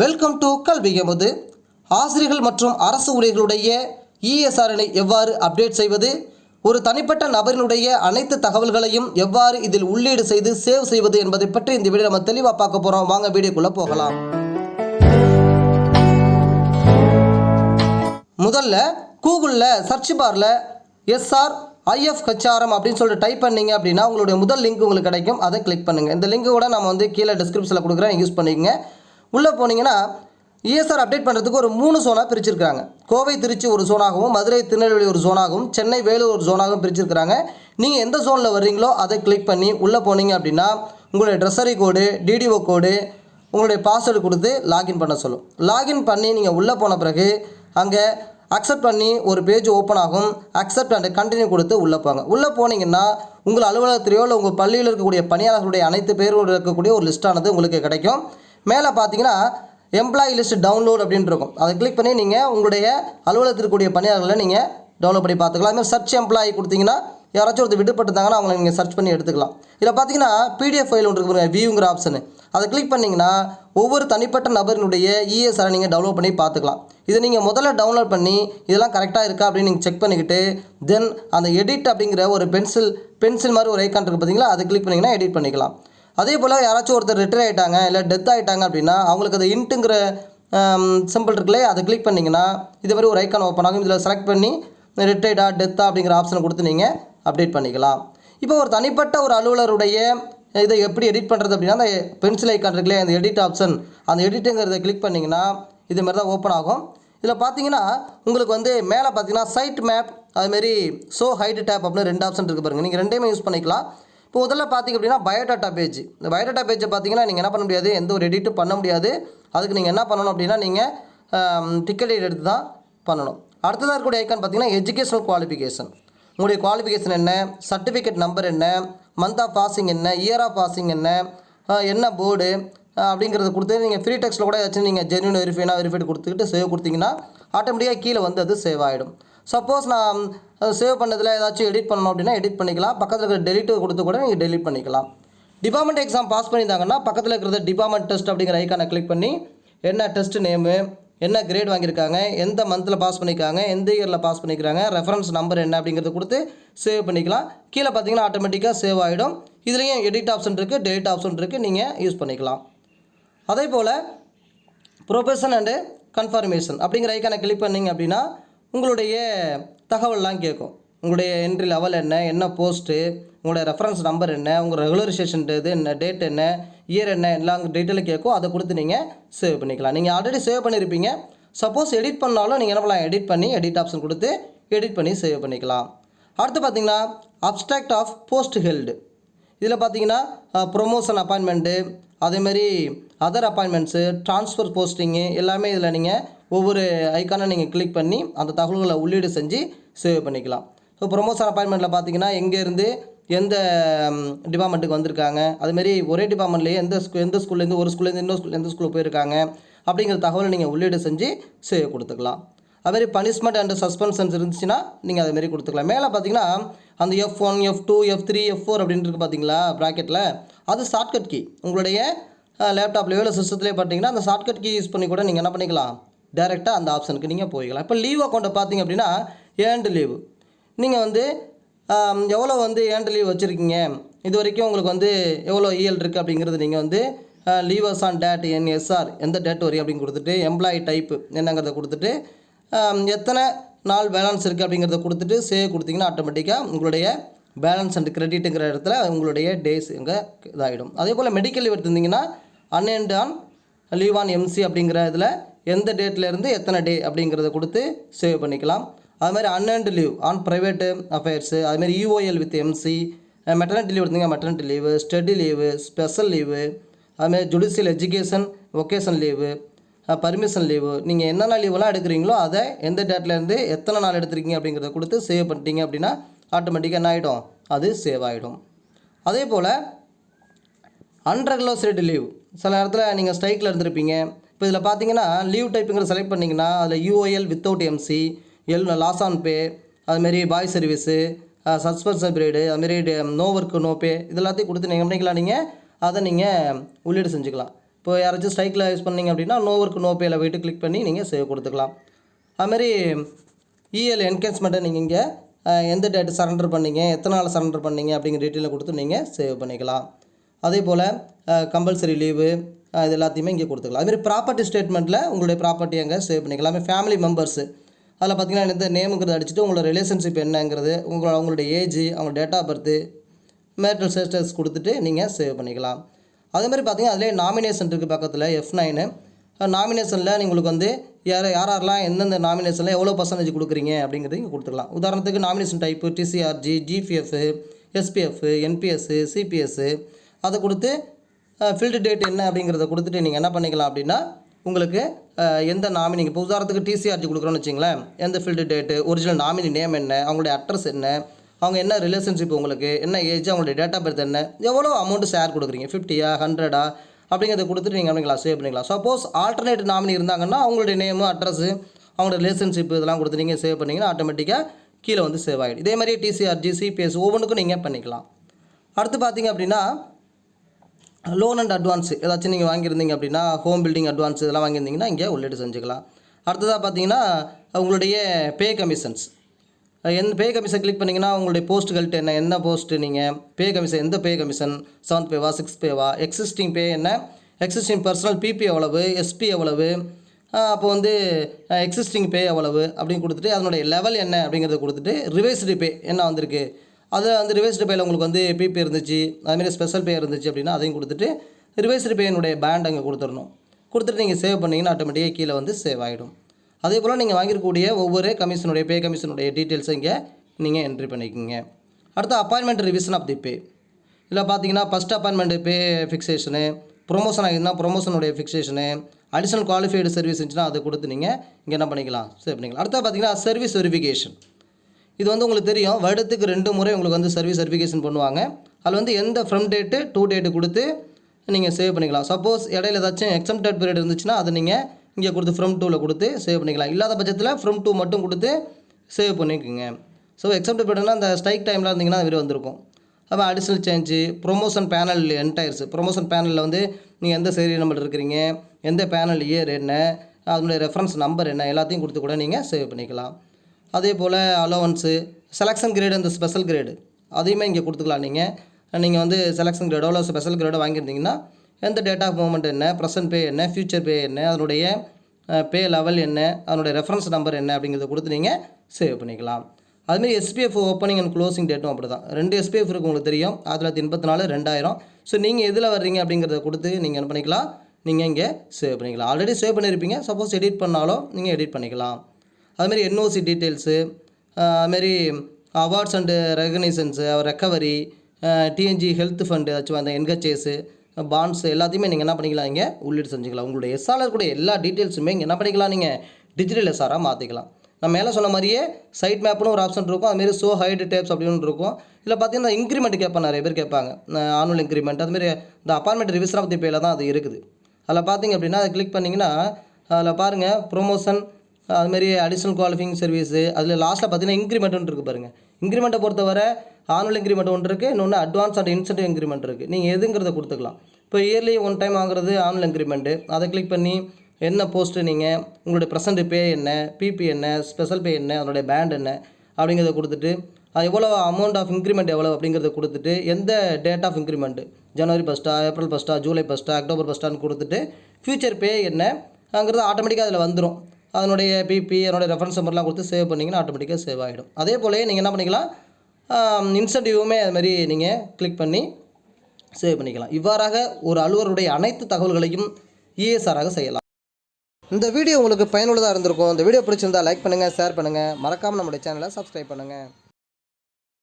Welcome to கல்வி எமது. ஆசிரியர்கள் மற்றும் அரசு ஊழியர்களுடைய இஎஸ்ஆர்னை எவ்வாறு அப்டேட் செய்வது? ஒரு தனிப்பட்ட நபரினுடைய அனைத்து தகவல்களையும் எவ்வாறு இதில் உள்ளீடு செய்து சேவ் செய்வது என்பதை பற்றி இந்த வீடியோ நம்ம தெளிவாக பார்க்க போகிறோம் வாங்க வீடியோக்குள்ளே போகலாம். முதல்ல கூகுளில் சர்ச் பாரில் எஸ்ஆர் ஐஎஃப் ஹெச்ஆர்எம் அப்படின்னு சொல்லிட்டு டைப் பண்ணீங்க அப்படின்னா உங்களுடைய முதல் லிங்க் உங்களுக்கு கிடைக்கும். அதை கிளிக் பண்ணுங்கள் இந்த லிங்க் கூட நம்ம வந்து கீழே டிஸ்கிரிப்ஷனில் கொடுக்குறேன். யூஸ் பண்ணிக்கங்க. உள்ளே போனீங்கன்னா இஎஸ்ஆர் அப்டேட் பண்ணுறதுக்கு ஒரு மூணு சோனாக பிரிச்சிருக்காங்க கோவை திருச்சி ஒரு சோனாகவும் மதுரை திருநெல்வேலி ஒரு சோனாகவும் சென்னை வேலூர் ஒரு சோனாகவும் பிரிச்சிருக்கிறாங்க. நீங்கள் எந்த சோனில் வர்றீங்களோ அதை கிளிக் பண்ணி உள்ளே போனீங்க அப்படின்னா உங்களுடைய ட்ரெஸரி கோடு டிடிஓ கோடு உங்களுடைய பாஸ்வேர்டு கொடுத்து லாகின் பண்ண சொல்லும். லாகின் பண்ணி நீங்கள் உள்ளே போன பிறகு அங்கே அக்செப்ட் பண்ணி ஒரு பேஜ் ஓப்பன் ஆகும். அக்செப்ட் அண்ட் கண்டினியூ கொடுத்து உள்ளே போங்க. உள்ளே போனீங்கன்னா உங்கள் அலுவலகத்திலேயோ இல்லை உங்கள் பள்ளியில் இருக்கக்கூடிய பணியாளர்களுடைய அனைத்து பேரோடு இருக்கக்கூடிய ஒரு லிஸ்ட்டானது உங்களுக்கு கிடைக்கும். மேலே பார்த்தீங்கன்னா எம்ப்ளாயி லிஸ்ட் டவுன்லோட் அப்படின்னு இருக்கும். அதை கிளிக் பண்ணி நீங்கள் உங்களுடைய அலுவலகத்தில் இருக்கக்கூடிய பணியாளர்களை நீங்கள் டவுன்லோட் பண்ணி பார்த்துக்கலாம். அதுமாதிரி சர்ச் எம்ப்ளாயி கொடுத்தீங்கன்னா யாராச்சும் ஒருத்தர் விடுபட்டுருந்தாங்கன்னா அவங்களை நீங்கள் சர்ச் பண்ணி எடுத்துக்கலாம். இதில் பார்த்தீங்கன்னா பிடிஎஃப் ஃபைல் ஒன்று இருக்கு வியூங்கிற ஆப்ஷனு அதை கிளிக் பண்ணிங்கன்னா ஒவ்வொரு தனிப்பட்ட நபரினுடைய இஎஸ்ஆரை நீங்கள் டவுன்லோட் பண்ணி பார்த்துக்கலாம். இதை நீங்கள் முதல்ல டவுன்லோட் பண்ணி இதெல்லாம் கரெக்டாக இருக்கா அப்படின்னு நீங்கள் செக் பண்ணிக்கிட்டு தென் அந்த எடிட் அப்படிங்கிற ஒரு பென்சில் பென்சில் மாதிரி ஒரு ஐக்கான் இருக்குது பார்த்தீங்களா அதை கிளிக் பண்ணிங்கன்னா எடிட் பண்ணிக்கலாம். அதே போல் யாராச்சும் ஒருத்தர் ரிட்டையர் ஆகிட்டாங்க இல்லை டெத் ஆகிட்டாங்க அப்படின்னா அவங்களுக்கு அது இன்ட்டுங்கிற சிம்பிள் இருக்குல்லே அதை கிளிக் பண்ணிங்கன்னா இது மாதிரி ஒரு ஐக்கான் ஓப்பன் ஆகும். இதில் செலக்ட் பண்ணி ரிட்டையர்டா டெத்தா அப்படிங்கிற ஆப்ஷனை கொடுத்து நீங்கள் அப்டேட் பண்ணிக்கலாம். இப்போ ஒரு தனிப்பட்ட ஒரு அலுவலருடைய இதை எப்படி எடிட் பண்ணுறது அப்படின்னா அந்த பென்சில் ஐக்கான் இருக்குல்லையே அந்த எடிட் ஆப்ஷன் அந்த எடிட்டுங்கிறத கிளிக் பண்ணிங்கன்னா இது மாதிரி தான் ஓப்பன் ஆகும். இதில் பார்த்தீங்கன்னா உங்களுக்கு வந்து மேலே பார்த்தீங்கன்னா சைட் மேப் அதுமாரி ஷோ ஹைட் டேப் அப்படின்னு ரெண்டு ஆப்ஷன் இருக்குது பாருங்கள் நீங்கள் ரெண்டையுமே யூஸ் பண்ணிக்கலாம். இப்போ முதல்ல பார்த்தீங்க அப்படின்னா பயோடாட்டா பேஜ் இந்த பயோடாட்டா பேஜை பார்த்தீங்கன்னா நீங்கள் என்ன பண்ண முடியாது எந்த ஒரு எடிட்டும் பண்ண முடியாது. அதுக்கு நீங்கள் என்ன பண்ணணும் அப்படின்னா நீங்கள் டிக்கெட் எடுத்து தான் பண்ணணும். அடுத்ததாக இருக்கக்கூடிய ஐக்கான் பார்த்தீங்கன்னா எஜுகேஷனல் குவாலிஃபிகேஷன் உங்களுடைய குவாலிஃபிகேஷன் என்ன சர்டிஃபிகேட் நம்பர் என்ன மந்த் ஆஃப் பாசிங் என்ன இயர் ஆஃப் பாசிங் என்ன என்ன போர்டு அப்படிங்கிறத கொடுத்து நீங்கள் ஃப்ரீ டெக்ஸ்ட்டில் கூட ஏதாச்சும் நீங்கள் ஜென்யூன் வெரிஃபைனா வெரிஃபைட் கொடுத்துக்கிட்டு சேவ் கொடுத்தீங்கன்னா ஆட்டோமேட்டிக்காக கீழே வந்து அது சேவ் ஆகிடும் சப்போஸ் நான் சேவ் பண்ணதில் ஏதாச்சும் எடிட் பண்ணணும் அப்படின்னா எடிட் பண்ணிக்கலாம். பக்கத்தில் இருக்கிற டெலிட்டு கொடுத்து கூட நீங்கள் டெலிட் பண்ணிக்கலாம். டிபார்ட்மெண்ட் எக்ஸாம் பாஸ் பண்ணியிருந்தாங்கன்னா பக்கத்தில் இருக்கிற டிபார்ட்மெண்ட் டெஸ்ட் அப்படிங்கிற ஐக்கானை கிளிக் பண்ணி என்ன டெஸ்ட் நேமு என்ன கிரேட் வாங்கியிருக்காங்க எந்த மந்தில் பாஸ் பண்ணியிருக்காங்க எந்த இயரில் பாஸ் பண்ணிக்கிறாங்க ரெஃபரன்ஸ் நம்பர் என்ன அப்படிங்கிறத கொடுத்து சேவ் பண்ணிக்கலாம். கீழே பார்த்தீங்கன்னா ஆட்டோமேட்டிக்காக சேவ் ஆகிடும் இதுலேயும் எடிட் ஆப்ஷன் இருக்குது டெலிட் ஆப்ஷன் இருக்குது நீங்கள் யூஸ் பண்ணிக்கலாம். அதே போல் ப்ரொஃபஷன் அண்டு கன்ஃபர்மேஷன் அப்படிங்கிற ஐக்கானை கிளிக் பண்ணிங்க அப்படின்னா உங்களுடைய தகவல்லாம் கேட்கும். உங்களுடைய என்ட்ரி லெவல் என்ன என்ன போஸ்ட்டு உங்களுடைய ரெஃபரன்ஸ் நம்பர் என்ன உங்கள் ரெகுலரைசேஷன் இது என்ன டேட் என்ன இயர் என்ன எல்லாம் டீட்டெயிலும் கேட்கும். அதை கொடுத்து நீங்கள் சேவ் பண்ணிக்கலாம். நீங்கள் ஆல்ரெடி சேவ் பண்ணியிருப்பீங்க சப்போஸ் எடிட் பண்ணாலும் நீங்கள் என்ன பண்ணலாம்? எடிட் பண்ணி எடிட் ஆப்ஷன் கொடுத்து எடிட் பண்ணி சேவ் பண்ணிக்கலாம். அடுத்து பார்த்தீங்கன்னா அப்ஸ்ட்ராக்ட் ஆஃப் போஸ்ட் ஹெல்டு இதில் பார்த்தீங்கன்னா ப்ரொமோஷன் அப்பாயின்மெண்ட்டு அதேமாரி அதர் அப்பாயின்மெண்ட்ஸு ட்ரான்ஸ்ஃபர் போஸ்டிங்கு எல்லாமே இதில் நீங்கள் ஒவ்வொரு ஐக்கானை நீங்கள் கிளிக் பண்ணி அந்த தகவல்களை உள்ளீடு செஞ்சு சேவ் பண்ணிக்கலாம். ஸோ ப்ரொமோஷன் அப்பாயின்மெண்ட்டில் பார்த்தீங்கன்னா எங்கேருந்து எந்த டிபார்ட்மெண்ட்டுக்கு வந்திருக்காங்க அதுமாரி ஒரே டிபார்ட்மெண்ட்லேயே எந்த ஸ்கூ எந்த ஸ்கூல்லேருந்து ஒரு ஸ்கூல்லேருந்து இன்னொரு ஸ்கூல் எந்த ஸ்கூலுக்கு போயிருக்காங்க அப்படிங்கிற தகவலை நீங்கள் உள்ளீடு செஞ்சு சேவ் கொடுத்துக்கலாம். அதுமாரி பனிஷ்மெண்ட் அண்ட் சஸ்பென்ஷன்ஸ் இருந்துச்சுன்னா நீங்கள் அதுமாரி கொடுத்துக்கலாம். மேலே பார்த்தீங்கன்னா அந்த F one F two F three F four அப்படின்ட்டு பார்த்தீங்களா ப்ராக்கெட்டில் அது ஷார்ட்கட் கீ உங்களுடைய லேப்டாப்லேயோ இல்லை சிஸ்டத்துலேயே பார்த்தீங்கன்னா அந்த ஷார்ட்கட் கீ யூஸ் பண்ணி கூட நீங்கள் என்ன பண்ணிக்கலாம் டேரெக்டாக அந்த ஆப்ஷனுக்கு நீங்கள் போய்க்கலாம். இப்போ லீவ் அக்கௌண்ட்டை பார்த்தீங்க அப்படின்னா ஏண்டு லீவு நீங்கள் வந்து எவ்வளோ வந்து ஏண்டு லீவ் வச்சுருக்கீங்க? இது வரைக்கும் உங்களுக்கு வந்து எவ்வளோ இஎல் இருக்குது அப்படிங்கிறது நீங்கள் வந்து லீவர்ஸ் ஆன் டேட் என்எஸ்ஆர் எந்த டேட் வரையும் அப்படின்னு கொடுத்துட்டு எம்ப்ளாயி டைப்பு என்னங்கிறத கொடுத்துட்டு எத்தனை நாள் பேலன்ஸ் இருக்குது அப்படிங்கிறத கொடுத்துட்டு சேவ் கொடுத்தீங்கன்னா ஆட்டோமேட்டிக்காக உங்களுடைய பேலன்ஸ் அண்ட் கிரெடிட்டுங்கிற இடத்துல உங்களுடைய டேஸ் இங்கே இதாகிடும் அதே போல் medical leave எடுத்திருந்தீங்கன்னா unearned on leave on MC அப்படிங்கிற இதில் எந்த டேட்லேருந்து எத்தனை டே அப்படிங்கிறத கொடுத்து சேவ் பண்ணிக்கலாம். அது மாதிரி unearned leave on private affairs அதுமாதிரி UOL with MC maternity leave எடுத்தீங்க maternity leave study leave special leave அதுமாதிரி judicial education vocation leave permission leave நீங்கள் என்னென்ன லீவெல்லாம் எடுக்கிறீங்களோ அதை எந்த டேட்லேருந்து எத்தனை நாள் எடுத்திருக்கீங்க அப்படிங்கிறத கொடுத்து சேவ் பண்ணிட்டீங்க அப்படின்னா ஆட்டோமேட்டிக்காக என்ன ஆகிடும் அது சேவ் ஆகிடும் அதே போல் அன்ரெகுலர் லீவ் சில நேரத்தில் நீங்கள் ஸ்ட்ரைக்கில் இருந்திருப்பீங்க. இப்போ இதில் பார்த்தீங்கன்னா லீவ் டைப்புங்கிற செலக்ட் பண்ணிங்கன்னா அதில் UOL without MC L loss on pay அதுமாரி பாய் சர்வீஸு சஸ்பென்ஷன் பீரியடு அதுமாரி நோ ஒர்க்கு நோ பே இது எல்லாத்தையும் கொடுத்து நீங்கள் பண்ணிக்கலாம் நீங்கள் அதை நீங்கள் உள்ளீடு செஞ்சுக்கலாம். இப்போ யாராச்சும் ஸ்ட்ரைக்கில் யூஸ் பண்ணீங்க அப்படின்னா நோ ஒர்க்கு நோ பேயில் போய்ட்டு கிளிக் பண்ணி நீங்கள் சேவ் கொடுத்துக்கலாம். அதுமாரி இஎல் என்கேஜ்மெண்ட்டை நீங்கள் இங்கே எந்த டேட்டு சரண்டர் பண்ணீங்க எத்தனை நாள் சரண்டர் பண்ணீங்க அப்படிங்கிற டீட்டெயிலை கொடுத்து நீங்கள் சேவ் பண்ணிக்கலாம். அதே போல் கம்பல்சரி லீவு இது எல்லாத்தையுமே இங்கே கொடுத்துக்கலாம். அதுமாதிரி ப்ராப்பர்ட்டி ஸ்டேட்மெண்ட்டில் உங்களுடைய ப்ராப்பர்ட்டி அங்கே சேவ் பண்ணிக்கலாம். ஃபேமிலி மெம்பர்ஸு அதில் பார்த்தீங்கன்னா எந்த நேமுங்கிறத அடிச்சுட்டு உங்களோட ரிலேஷன்ஷிப் என்னங்கிறது உங்களோட அவங்களுடைய ஏஜ் அவங்க date of birth marital status கொடுத்துட்டு நீங்கள் சேவ் பண்ணிக்கலாம். அதே மாதிரி பார்த்தீங்கன்னா அதிலே நாமினேஷன் இருக்குது பக்கத்தில் எஃப் நைனு நாமினேஷனில் உங்களுக்கு வந்து யார் யார் யாரெல்லாம் எந்தெந்த நாமினேஷனில் எவ்வளோ பர்சன்டேஜ் கொடுக்குறீங்க அப்படிங்கிறது இங்கே கொடுத்துக்கலாம் உதாரணத்துக்கு nomination type DCRG GPF SPF NPS CPS அதை கொடுத்து ஃபில்டு டேட் என்ன அப்படிங்கிறத கொடுத்துட்டு நீங்கள் என்ன பண்ணிக்கலாம் அப்படின்னா உங்களுக்கு எந்த நாமினி இப்போ உதாரணத்துக்கு டிசிஆர்ஜி கொடுக்குறோன்னு வச்சிங்களேன் எந்த field date original nominee name என்ன அவங்களுடைய அட்ரஸ் என்ன அவங்க என்ன ரிலேஷன்ஷிப் உங்களுக்கு என்ன ஏஜ் அவங்களுடைய டேட் ஆஃப் பர்த் என்ன எவ்வளோ அமௌண்ட்டு ஷேர் கொடுக்குறீங்க? ஃபிஃப்டியா ஹண்ட்ரடா அப்படிங்கிறத கொடுத்துட்டு நீங்கள் பண்ணிக்கலாம் சேவ் பண்ணிக்கலாம். சப்போஸ் ஆல்டர்னேட் நாமினி இருந்தாங்கன்னா அவங்களுடைய நேமு அட்ரஸ்ஸு அவங்களோட ரிலேஷன்ஷிப் இதெல்லாம் கொடுத்து நீங்கள் சேவ் பண்ணிங்கன்னா ஆட்டோமேட்டிக்காக கீழே வந்து சேவ் ஆகிடும் இதே மாதிரி டிசிஆர்ஜி சிபிஎஸ் ஒவ்வொன்றுக்கும் நீங்கள் பண்ணிக்கலாம். அடுத்து பார்த்தீங்க அப்படின்னா லோன் அண்ட் அட்வான்ஸ் ஏதாச்சும் நீங்கள் வாங்கியிருந்தீங்க அப்படின்னா ஹோம் பில்டிங் அட்வான்ஸ் இதெல்லாம் வாங்கியிருந்தீங்கன்னா இங்கே உள்ளீடு செஞ்சுக்கலாம். அடுத்ததாக பார்த்தீங்கன்னா உங்களுடைய பே கமிஷன்ஸ் எந்த பே கமிஷன் கிளிக் பண்ணிங்கன்னா உங்களுடைய போஸ்ட்டுகள்கிட்ட என்ன என்ன போஸ்ட்டு நீங்கள் பே கமிஷன் எந்த பே கமிஷன் செவன்த் பேவா சிக்ஸ் பேவா எக்ஸிஸ்டிங் பே என்ன? எக்ஸிஸ்டிங் பர்சனல் பிபி எவ்வளவு? எஸ்பி எவ்வளவு? அப்போ வந்து எக்ஸிஸ்டிங் பே எவ்வளவு? அப்படின்னு கொடுத்துட்டு அதனுடைய லெவல் என்ன அப்படிங்கிறத கொடுத்துட்டு ரிவைஸ்டு பே என்ன வந்திருக்கு? அதில் வந்து ரிவைஸ்டு பேயில் உங்களுக்கு வந்து பிபி இருந்துச்சு. அதுமாரி ஸ்பெஷல் பே இருந்துச்சு அப்படின்னா அதையும் கொடுத்துட்டு ரிவைஸ்டு பேயினுடைய பேண்ட் அங்கே கொடுத்துடணும். கொடுத்துட்டு நீங்கள் சேவ் பண்ணிங்கன்னா ஆட்டோமேட்டிக்காக கீழே வந்து சேவ் ஆகிடும் அதே போல் நீங்கள் வாங்கியிருக்கக்கூடிய ஒவ்வொரு கமிஷனுடைய பே கமிஷனுடைய டீட்டெயில்ஸை இங்கே நீங்கள் என்ட்ரி பண்ணிக்கோங்க. அடுத்து appointment revision of the pay இதில் பார்த்தீங்கன்னா first appointment pay fixation promotion ஆகிருந்தால் ப்ரொமோஷனுடைய ஃபிக்ஸேஷனு அடிஷனல் குவாலிஃபைடு சர்வீஸ் இருந்துச்சுன்னா அதை கொடுத்து நீங்கள் இங்கே என்ன பண்ணிக்கலாம் சேவ் பண்ணிக்கலாம். அடுத்து பார்த்தீங்கன்னா சர்வீஸ் வெரிஃபிகேஷன் இது வந்து உங்களுக்கு தெரியும். வருடத்துக்கு ரெண்டு முறை உங்களுக்கு வந்து சர்வீஸ் சர்டிஃபிகேஷன் பண்ணுவாங்க. அதில் வந்து எந்த ஃப்ரம் டேட்டு டூ டேட்டு கொடுத்து நீங்கள் சேவ் பண்ணிக்கலாம். சப்போஸ் இடையில ஏதாச்சும் எக்ஸம்டட் பீரியட் இருந்துச்சுன்னா அதை நீங்கள் இங்கே கொடுத்து ஃப்ரம் டூவில் கொடுத்து சேவ் பண்ணிக்கலாம். இல்லாத பட்சத்தில் ஃப்ரம் டூ மட்டும் கொடுத்து சேவ் பண்ணிக்கோங்க. ஸோ எக்ஸம்டட் பீரியட்னா அந்த ஸ்ட்ரைக் டைமில் இருந்தீங்கன்னா அது வந்திருக்கும். அப்போ additional change promotion panel entries promotion பேனலில் வந்து நீங்கள் எந்த சேரி நம்பர் இருக்கிறீங்க எந்த பேனல் இயர் என்ன அதனுடைய ரெஃபரன்ஸ் நம்பர் என்ன எல்லாத்தையும் கொடுத்து கூட நீங்கள் சேவ் பண்ணிக்கலாம். அதே போல் அலோவன்ஸு செலெக்ஷன் கிரேடு அந்த ஸ்பெஷல் கிரேடு அதையுமே இங்கே கொடுத்துக்கலாம் நீங்கள் நீங்கள் வந்து செலெக்ஷன் கிரேடோ இல்லை ஸ்பெஷல் கிரேடோ வாங்கியிருந்தீங்கன்னா எந்த டேட் ஆஃப் மூமெண்ட் என்ன ப்ரெசன்ட் பே என்ன ஃபியூச்சர் பே என்ன அதனுடைய பே லெவல் என்ன அதனுடைய ரெஃபரன்ஸ் நம்பர் என்ன அப்படிங்கிறத கொடுத்து நீங்கள் சேவ் பண்ணிக்கலாம். அதுமாரி எஸ்பிஎஃப் ஓப்பனிங் அண்ட் க்ளோசிங் டேட்டும் அப்படி தான் ரெண்டு எஸ்பிஎஃப் இருக்குது உங்களுக்கு தெரியும். ஆயிரத்தி தொள்ளாயிரத்தி எண்பத்தி நாலு ரெண்டாயிரம். ஸோ நீங்கள் எதில் வர்றீங்க அப்படிங்கிறத கொடுத்து நீங்கள் என்ன பண்ணிக்கலாம் நீங்கள் இங்கே சேவ் பண்ணிக்கலாம். ஆல்ரெடி சேவ் பண்ணியிருப்பீங்க சப்போஸ் எடிட் பண்ணாலும் நீங்கள் எடிட் பண்ணிக்கலாம். அதுமாரி என்ஓசி டீட்டெயில்ஸு அதுமாரி awards and recognitions recovery TNG health fund ஏதாச்சும் அந்த என்ஹெச்எஸு பாண்ட்ஸ் எல்லாத்தையுமே நீங்கள் என்ன பண்ணிக்கலாம் இங்கே உள்ளீடு செஞ்சுக்கலாம். உங்களுடைய எஸ்ஆர்ஆர் கூட எல்லா டீட்டெயில்ஸுமே இங்கே என்ன பண்ணிக்கலாம் நீங்கள் டிஜிட்டல் எஸ்ஆராக மாற்றிக்கலாம் நம்ம மேலே சொன்ன மாதிரியே சைட் மேப்னு ஒரு ஆப்ஷன் இருக்கும். அதுமாரி ஸோ ஹைடு டேப்ஸ் அப்படின்னு இருக்கும். இல்லை பார்த்தீங்கன்னா இன்க்ரிமெண்ட் கேட்பாங்க நிறைய பேர் கேட்பாங்க. ஆனுவல் இன்க்ரிமெண்ட் அதுமாரி இந்த அப்பார்ட்மெண்ட் ரிவிஷன் பற்றி பேரில் தான் அது இருக்குது. அதில் பார்த்தீங்க அப்படின்னா அதை கிளிக் பண்ணிங்கன்னா அதில் பாருங்கள் ப்ரொமோஷன் அதுமாரி அடிஷ்னல் குவாலிஃபிங் சர்வீஸு அதில் லாஸ்ட்டில் பார்த்தீங்கன்னா இன்க்ரிமெண்ட் இருக்குது பாருங்கள் இன்க்ரிமெண்ட்டை பொறுத்தவரை ஆனுவல் இன்க்ரிமெண்ட் ஒன்று இருக்குது இன்னொன்று அட்வான்ஸ் அண்ட் இன்சென்டிவ் இன்க்ரிமெண்ட் இருக்குது நீங்கள் எதுங்கிறத கொடுத்துக்கலாம். இப்போ இயர்லி ஒன் டைம் வாங்குறது ஆனுவல் இன்க்ரிமெண்ட்டு அதை கிளிக் பண்ணி என்ன போஸ்ட்டு நீங்கள் உங்களுடைய ப்ரெசன்ட் பே என்ன பிபி என்ன ஸ்பெஷல் பே என்ன அதனுடைய பேண்ட் என்ன அப்படிங்கிறத கொடுத்துட்டு அது எவ்வளோ அமௌண்ட் ஆஃப் இன்க்ரிமெண்ட் எவ்வளோ அப்படிங்கிறத கொடுத்துட்டு எந்த டேட் ஆஃப் இன்க்ரிமெண்ட் ஜனவரி ஃபஸ்ட்டா ஏப்ரல் ஃபஸ்ட்டா ஜூலை ஃபஸ்ட்டா அக்டோபர் ஃபஸ்ட்டான்னு கொடுத்துட்டு ஃபியூச்சர் பே என்னங்கிறது ஆட்டோமேட்டிக்காக அதில் வந்துடும் அதனுடைய பிபி அதனுடைய ரெஃபரன்ஸ் நம்பர்லாம் கொடுத்து சேவ் பண்ணிங்கன்னா ஆட்டோமேட்டிக்காக சேவ் ஆகிடும் அதே போலயே நீங்கள் என்ன பண்ணிக்கலாம்? இன்சென்டிவ்வுமே அது மாதிரி நீங்கள் கிளிக் பண்ணி சேவ் பண்ணிக்கலாம். இவ்வாறாக ஒரு அலுவலருடைய அனைத்து தகவல்களையும் இஎஸ்ஆராக செய்யலாம். இந்த வீடியோ உங்களுக்கு பயனுள்ளதாக இருந்திருக்கும். இந்த வீடியோ பிடிச்சிருந்தா லைக் பண்ணுங்கள் ஷேர் பண்ணுங்கள் மறக்காமல் நம்மளுடைய சேனலை சப்ஸ்கிரைப் பண்ணுங்கள்